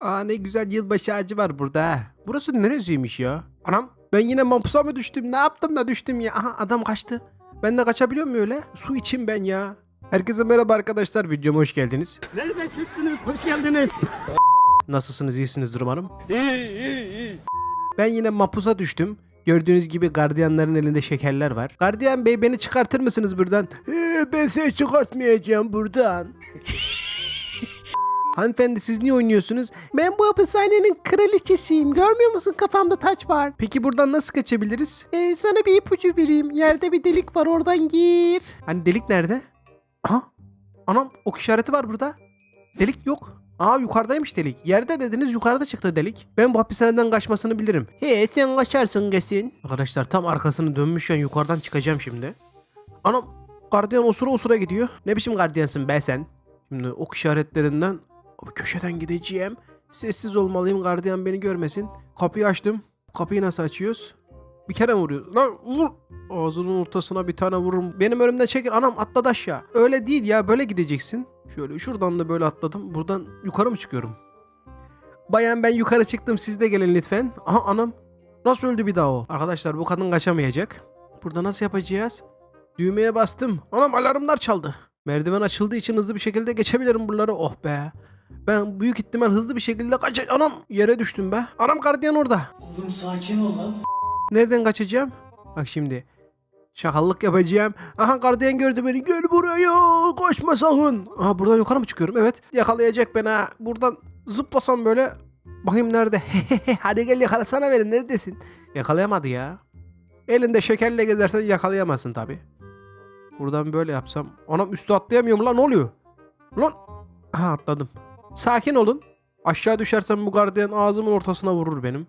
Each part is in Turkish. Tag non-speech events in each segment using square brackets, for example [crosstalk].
Aa ne güzel yılbaşı ağacı var burada. ha. Burası neresiymiş ya? Anam ben yine mapusa mı düştüm? Ne yaptım da düştüm ya? Aha adam kaçtı. Ben de kaçabiliyor muyum öyle? Su için ben ya. Herkese merhaba arkadaşlar. Videoma hoş geldiniz. Nereden çıktınız? Hoş geldiniz. Nasılsınız? İyisiniz umarım. İyi iyi iyi. Ben yine mapusa düştüm. Gördüğünüz gibi gardiyanların elinde şekerler var. Gardiyan bey beni çıkartır mısınız buradan? Ee, ben seni çıkartmayacağım buradan. Hanımefendi siz niye oynuyorsunuz? Ben bu hapishanenin kraliçesiyim. Görmüyor musun kafamda taç var. Peki buradan nasıl kaçabiliriz? Ee, sana bir ipucu vereyim. Yerde bir delik var oradan gir. Hani delik nerede? Aha. Anam ok işareti var burada. Delik yok. Aa yukarıdaymış delik. Yerde dediniz yukarıda çıktı delik. Ben bu hapishaneden kaçmasını bilirim. He sen kaçarsın kesin. Arkadaşlar tam arkasını dönmüşken yukarıdan çıkacağım şimdi. Anam gardiyan osura osura gidiyor. Ne biçim gardiyansın be sen? Şimdi ok işaretlerinden köşeden gideceğim. Sessiz olmalıyım gardiyan beni görmesin. Kapıyı açtım. Kapıyı nasıl açıyoruz? Bir kere mi vuruyor? Lan vur. Ağzının ortasına bir tane vururum. Benim önümden çekil. Anam atladı aşağı. Öyle değil ya böyle gideceksin. Şöyle şuradan da böyle atladım. Buradan yukarı mı çıkıyorum? Bayan ben yukarı çıktım siz de gelin lütfen. Aha anam. Nasıl öldü bir daha o? Arkadaşlar bu kadın kaçamayacak. Burada nasıl yapacağız? Düğmeye bastım. Anam alarmlar çaldı. Merdiven açıldığı için hızlı bir şekilde geçebilirim buraları. Oh be. Ben büyük ihtimal hızlı bir şekilde kaç... Anam yere düştüm be. Anam gardiyan orada. Oğlum sakin ol lan. Nereden kaçacağım? Bak şimdi. Şakallık yapacağım. Aha gardiyan gördü beni. Gel buraya. Koşma sakın. Aha buradan yukarı mı çıkıyorum? Evet. Yakalayacak beni ha. Buradan zıplasam böyle. Bakayım nerede? [laughs] Hadi gel yakalasana beni. Neredesin? Yakalayamadı ya. Elinde şekerle gezersen yakalayamazsın tabi. Buradan böyle yapsam. Anam üstü atlayamıyorum lan ne oluyor? Lan. Aha atladım. Sakin olun. Aşağı düşersem bu gardiyan ağzımın ortasına vurur benim.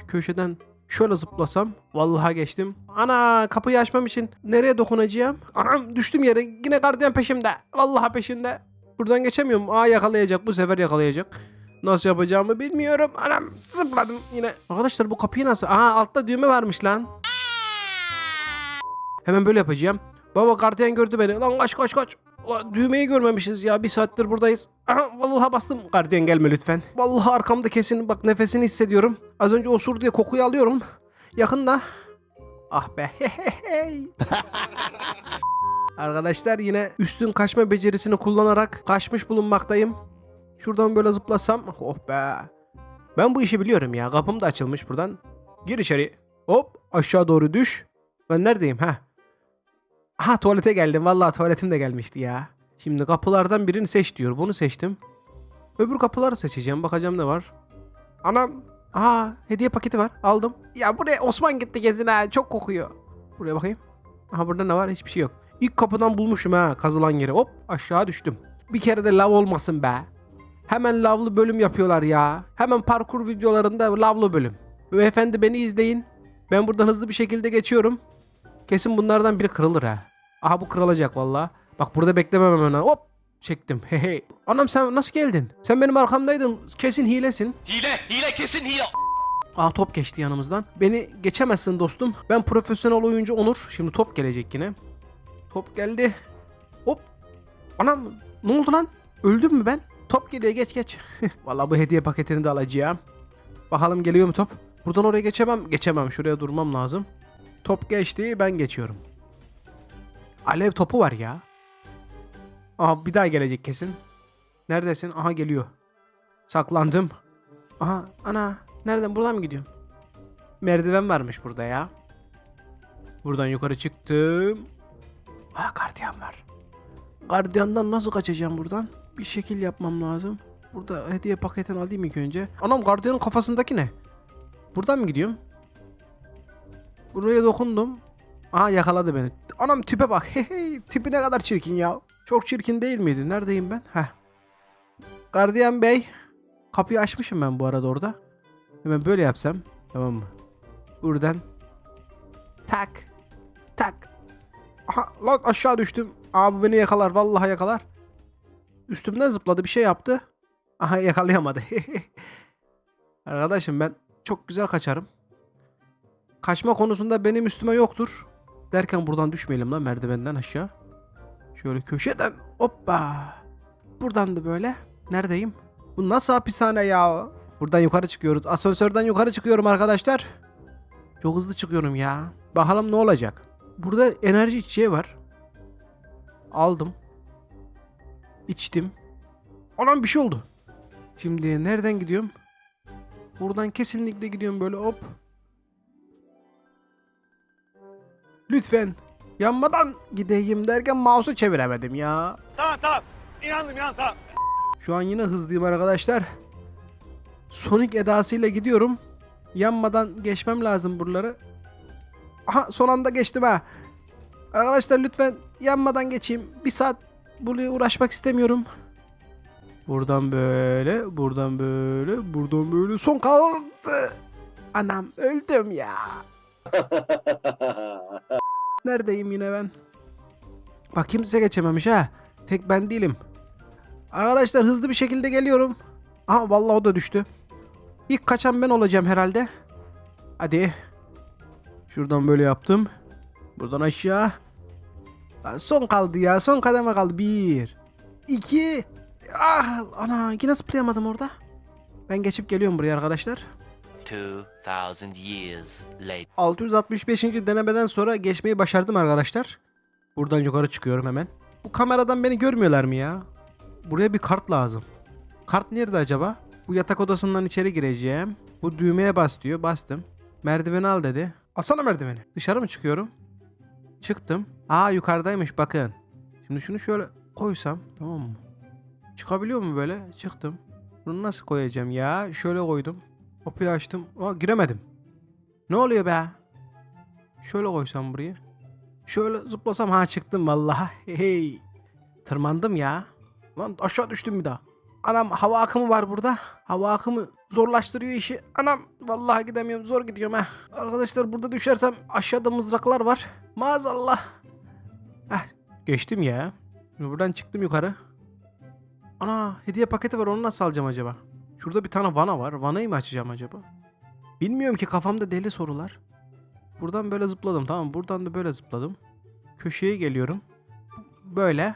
Şu köşeden Şöyle zıplasam. Vallahi geçtim. Ana kapıyı açmam için nereye dokunacağım? Anam düştüm yere. Yine gardiyan peşimde. Vallahi peşinde. Buradan geçemiyorum. Aa yakalayacak. Bu sefer yakalayacak. Nasıl yapacağımı bilmiyorum. Anam zıpladım yine. Arkadaşlar bu kapıyı nasıl? Aa altta düğme varmış lan. Hemen böyle yapacağım. Baba gardiyan gördü beni. Lan kaç kaç kaç. Ulan düğmeyi görmemişiz ya. Bir saattir buradayız. Aha, vallahi bastım. Gardiyan gelme lütfen. Vallahi arkamda kesin bak nefesini hissediyorum. Az önce osur diye kokuyu alıyorum. Yakında. Ah be. [laughs] [laughs] Arkadaşlar yine üstün kaçma becerisini kullanarak kaçmış bulunmaktayım. Şuradan böyle zıplasam. Oh be. Ben bu işi biliyorum ya. Kapım da açılmış buradan. Gir içeri. Hop aşağı doğru düş. Ben neredeyim ha? Ha tuvalete geldim. Vallahi tuvaletim de gelmişti ya. Şimdi kapılardan birini seç diyor. Bunu seçtim. Öbür kapıları seçeceğim. Bakacağım ne var. Anam. Aa hediye paketi var. Aldım. Ya buraya Osman gitti gezin ha. Çok kokuyor. Buraya bakayım. Aha burada ne var? Hiçbir şey yok. İlk kapıdan bulmuşum ha kazılan yeri. Hop aşağı düştüm. Bir kere de lav olmasın be. Hemen lavlı bölüm yapıyorlar ya. Hemen parkur videolarında lavlı bölüm. Beyefendi beni izleyin. Ben buradan hızlı bir şekilde geçiyorum. Kesin bunlardan biri kırılır ha. Aha bu kırılacak valla. Bak burada beklemem hemen. Hop çektim. Hey hey. Anam sen nasıl geldin? Sen benim arkamdaydın. Kesin hilesin. Hile, hile kesin hile. Aa top geçti yanımızdan. Beni geçemezsin dostum. Ben profesyonel oyuncu Onur. Şimdi top gelecek yine. Top geldi. Hop. Anam ne oldu lan? Öldüm mü ben? Top geliyor geç geç. [laughs] Vallahi bu hediye paketini de alacağım. Bakalım geliyor mu top? Buradan oraya geçemem. Geçemem. Şuraya durmam lazım. Top geçti. Ben geçiyorum. Alev topu var ya. Aha bir daha gelecek kesin. Neredesin? Aha geliyor. Saklandım. Aha ana. Nereden? Buradan mı gidiyorum? Merdiven varmış burada ya. Buradan yukarı çıktım. Aa gardiyan var. Gardiyandan nasıl kaçacağım buradan? Bir şekil yapmam lazım. Burada hediye paketini alayım ilk önce. Anam gardiyanın kafasındaki ne? Buradan mı gidiyorum? Buraya dokundum. Aha yakaladı beni. Anam tipe bak. [laughs] Hey, tipi ne kadar çirkin ya. Çok çirkin değil miydi? Neredeyim ben? Heh. Gardiyan bey. Kapıyı açmışım ben bu arada orada. Hemen böyle yapsam. Tamam mı? Buradan. Tak. Tak. Aha lan aşağı düştüm. Abi beni yakalar. Vallahi yakalar. Üstümden zıpladı bir şey yaptı. Aha yakalayamadı. [laughs] Arkadaşım ben çok güzel kaçarım. Kaçma konusunda benim üstüme yoktur. Derken buradan düşmeyelim lan merdivenden aşağı. Şöyle köşeden hoppa. Buradan da böyle. Neredeyim? Bu nasıl hapishane ya? Buradan yukarı çıkıyoruz. Asansörden yukarı çıkıyorum arkadaşlar. Çok hızlı çıkıyorum ya. Bakalım ne olacak. Burada enerji içeceği var. Aldım. İçtim. Anam bir şey oldu. Şimdi nereden gidiyorum? Buradan kesinlikle gidiyorum böyle hop. Lütfen yanmadan gideyim derken mouse'u çeviremedim ya. Tamam tamam. İnandım inan tamam. Şu an yine hızlıyım arkadaşlar. Sonic edasıyla gidiyorum. Yanmadan geçmem lazım buraları. Aha son anda geçtim ha. Arkadaşlar lütfen yanmadan geçeyim. Bir saat buraya uğraşmak istemiyorum. Buradan böyle, buradan böyle, buradan böyle. Son kaldı. Anam öldüm ya. [laughs] Neredeyim yine ben? Bak kimse geçememiş ha. Tek ben değilim. Arkadaşlar hızlı bir şekilde geliyorum. Aha vallahi o da düştü. İlk kaçan ben olacağım herhalde. Hadi. Şuradan böyle yaptım. Buradan aşağı. Son kaldı ya. Son kademe kaldı. Bir. iki. Ah, ana yine zıplayamadım orada. Ben geçip geliyorum buraya arkadaşlar. 2,000 years later. 665. denemeden sonra geçmeyi başardım arkadaşlar. Buradan yukarı çıkıyorum hemen. Bu kameradan beni görmüyorlar mı ya? Buraya bir kart lazım. Kart nerede acaba? Bu yatak odasından içeri gireceğim. Bu düğmeye bas diyor. Bastım. Merdiveni al dedi. Alsana merdiveni. Dışarı mı çıkıyorum? Çıktım. Aa yukarıdaymış bakın. Şimdi şunu şöyle koysam tamam mı? Çıkabiliyor mu böyle? Çıktım. Bunu nasıl koyacağım ya? Şöyle koydum. Kapıyı açtım. Aa giremedim. Ne oluyor be? Şöyle koysam burayı. Şöyle zıplasam ha çıktım vallahi. Hey. Tırmandım ya. Lan aşağı düştüm bir daha. Anam hava akımı var burada. Hava akımı zorlaştırıyor işi. Anam vallahi gidemiyorum zor gidiyorum ha. Arkadaşlar burada düşersem aşağıda mızraklar var. Maazallah. Heh, geçtim ya. Buradan çıktım yukarı. Ana hediye paketi var onu nasıl alacağım acaba? Şurada bir tane vana var. Vanayı mı açacağım acaba? Bilmiyorum ki kafamda deli sorular. Buradan böyle zıpladım tamam? Buradan da böyle zıpladım. Köşeye geliyorum. Böyle.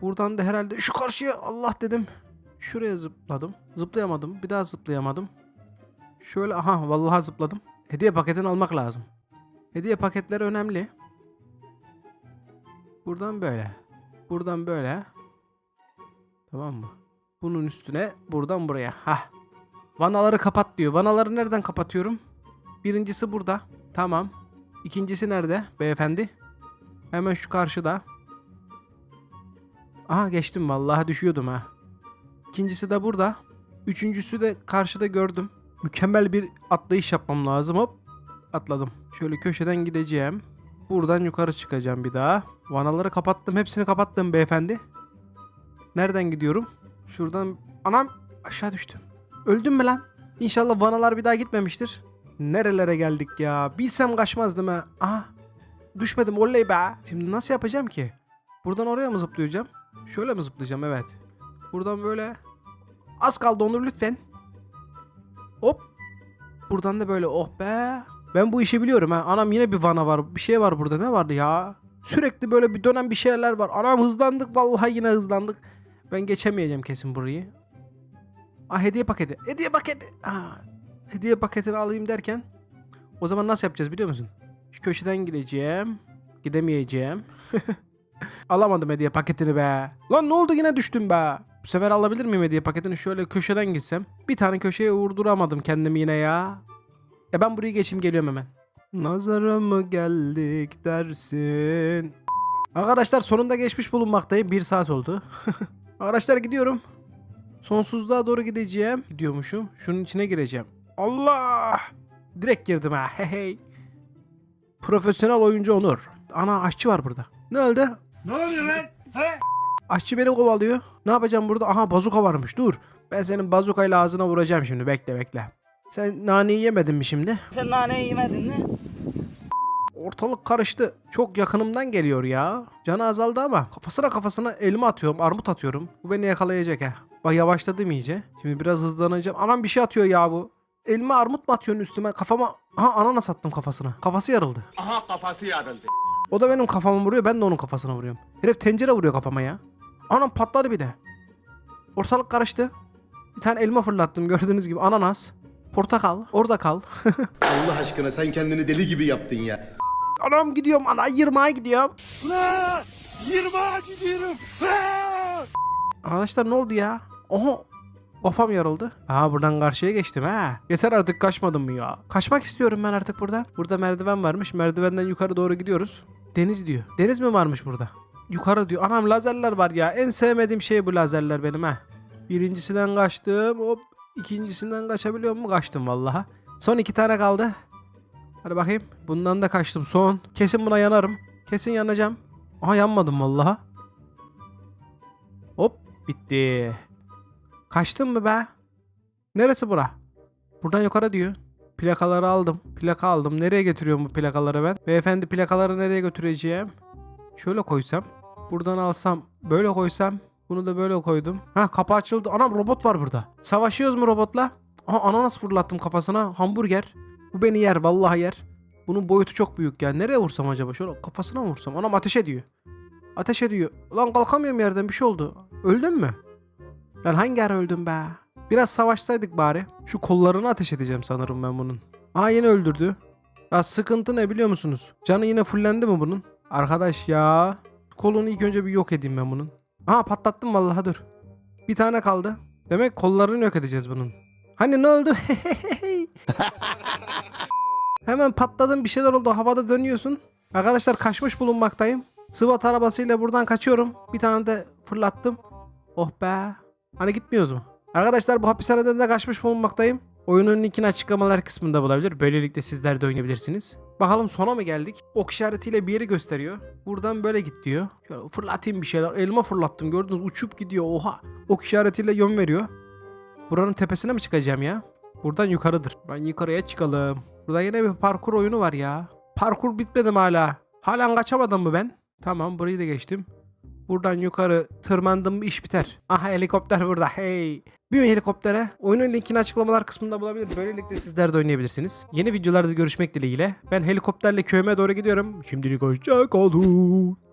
Buradan da herhalde şu karşıya Allah dedim. Şuraya zıpladım. Zıplayamadım. Bir daha zıplayamadım. Şöyle aha vallahi zıpladım. Hediye paketini almak lazım. Hediye paketleri önemli. Buradan böyle. Buradan böyle. Tamam mı? Bunun üstüne buradan buraya. Hah. Vanaları kapat diyor. Vanaları nereden kapatıyorum? Birincisi burada. Tamam. İkincisi nerede beyefendi? Hemen şu karşıda. Aha geçtim vallahi düşüyordum ha. İkincisi de burada. Üçüncüsü de karşıda gördüm. Mükemmel bir atlayış yapmam lazım. Hop atladım. Şöyle köşeden gideceğim. Buradan yukarı çıkacağım bir daha. Vanaları kapattım. Hepsini kapattım beyefendi. Nereden gidiyorum? Şuradan... Anam aşağı düştüm. Öldüm mü lan? İnşallah vanalar bir daha gitmemiştir. Nerelere geldik ya? Bilsem kaçmazdım ha. Aha. Düşmedim oley be. Şimdi nasıl yapacağım ki? Buradan oraya mı zıplayacağım? Şöyle mi zıplayacağım? Evet. Buradan böyle. Az kaldı Onur lütfen. Hop. Buradan da böyle oh be. Ben bu işi biliyorum ha. Anam yine bir vana var. Bir şey var burada. Ne vardı ya? Sürekli böyle bir dönem bir şeyler var. Anam hızlandık. Vallahi yine hızlandık. Ben geçemeyeceğim kesin burayı. Ah hediye paketi. Hediye paketi. Aa, hediye paketini alayım derken o zaman nasıl yapacağız biliyor musun? Şu köşeden gideceğim. Gidemeyeceğim. [laughs] Alamadım hediye paketini be. Lan ne oldu yine düştüm be. Bu sefer alabilir miyim hediye paketini? Şöyle köşeden gitsem. Bir tane köşeye vurduramadım kendimi yine ya. E ben burayı geçeyim geliyorum hemen. Nazara mı geldik dersin? Arkadaşlar sonunda geçmiş bulunmaktayım. Bir saat oldu. [laughs] Arkadaşlar gidiyorum. Sonsuzluğa doğru gideceğim. Gidiyormuşum. Şunun içine gireceğim. Allah! Direkt girdim ha. Hey hey. Profesyonel oyuncu Onur. Ana aşçı var burada. Ne oldu? Ne oluyor lan? He? Aşçı beni kovalıyor. Ne yapacağım burada? Aha bazuka varmış. Dur. Ben senin bazukayla ağzına vuracağım şimdi. Bekle bekle. Sen naneyi yemedin mi şimdi? Sen naneyi yemedin mi? Ortalık karıştı. Çok yakınımdan geliyor ya. Canı azaldı ama kafasına kafasına elma atıyorum, armut atıyorum. Bu beni yakalayacak ha. Bak yavaşladım iyice. Şimdi biraz hızlanacağım. Anam bir şey atıyor ya bu. Elma armut mu atıyorsun üstüme? Kafama... Aha ananas attım kafasına. Kafası yarıldı. Aha kafası yarıldı. O da benim kafama vuruyor. Ben de onun kafasına vuruyorum. Herif tencere vuruyor kafama ya. Anam patladı bir de. Ortalık karıştı. Bir tane elma fırlattım gördüğünüz gibi. Ananas. Portakal. Orada kal. [laughs] Allah aşkına sen kendini deli gibi yaptın ya. Anam gidiyorum. Ana yırmağa gidiyorum. La! 20 gidiyorum. La! Arkadaşlar ne oldu ya? Oha. Kafam yarıldı. Aa buradan karşıya geçtim ha. Yeter artık kaçmadım mı ya? Kaçmak istiyorum ben artık buradan. Burada merdiven varmış. Merdivenden yukarı doğru gidiyoruz. Deniz diyor. Deniz mi varmış burada? Yukarı diyor. Anam lazerler var ya. En sevmediğim şey bu lazerler benim ha. Birincisinden kaçtım. Hop. İkincisinden kaçabiliyor mu? Kaçtım vallahi. Son iki tane kaldı. Hadi bakayım. Bundan da kaçtım. Son. Kesin buna yanarım. Kesin yanacağım. Aha yanmadım vallahi. Hop. Bitti. Kaçtın mı be? Neresi bura? Buradan yukarı diyor. Plakaları aldım. Plaka aldım. Nereye getiriyorum bu plakaları ben? Beyefendi plakaları nereye götüreceğim? Şöyle koysam. Buradan alsam. Böyle koysam. Bunu da böyle koydum. Ha kapı açıldı. Anam robot var burada. Savaşıyoruz mu robotla? Aha ananas fırlattım kafasına. Hamburger. Bu beni yer. Vallahi yer. Bunun boyutu çok büyük ya. Nereye vursam acaba? Şöyle kafasına mı vursam? Anam ateş ediyor. Ateş ediyor. Lan kalkamıyorum yerden bir şey oldu. Öldün mü? Lan hangi ara öldüm be? Biraz savaşsaydık bari. Şu kollarını ateş edeceğim sanırım ben bunun. Aa yine öldürdü. Ya sıkıntı ne biliyor musunuz? Canı yine fullendi mi bunun? Arkadaş ya. Kolunu ilk önce bir yok edeyim ben bunun. Aa patlattım vallahi dur. Bir tane kaldı. Demek kollarını yok edeceğiz bunun. Hani ne oldu? [laughs] [laughs] Hemen patladın bir şeyler oldu havada dönüyorsun. Arkadaşlar kaçmış bulunmaktayım. Sıvat arabasıyla buradan kaçıyorum. Bir tane de fırlattım. Oh be. Hani gitmiyoruz mu? Arkadaşlar bu hapishaneden de kaçmış bulunmaktayım. Oyunun linkini açıklamalar kısmında bulabilir. Böylelikle sizler de oynayabilirsiniz. Bakalım sona mı geldik? Ok işaretiyle bir yeri gösteriyor. Buradan böyle git diyor. Şöyle fırlatayım bir şeyler. Elma fırlattım gördünüz uçup gidiyor. Oha. Ok işaretiyle yön veriyor. Buranın tepesine mi çıkacağım ya? Buradan yukarıdır. Buradan yukarıya çıkalım. Burada yine bir parkur oyunu var ya. Parkur bitmedi mi hala? Halen kaçamadım mı ben? Tamam burayı da geçtim. Buradan yukarı tırmandım iş biter. Aha helikopter burada hey. Bir helikoptere oyunun linkini açıklamalar kısmında bulabilir. Böylelikle sizler de oynayabilirsiniz. Yeni videolarda görüşmek dileğiyle. Ben helikopterle köyüme doğru gidiyorum. Şimdilik hoşça kalın.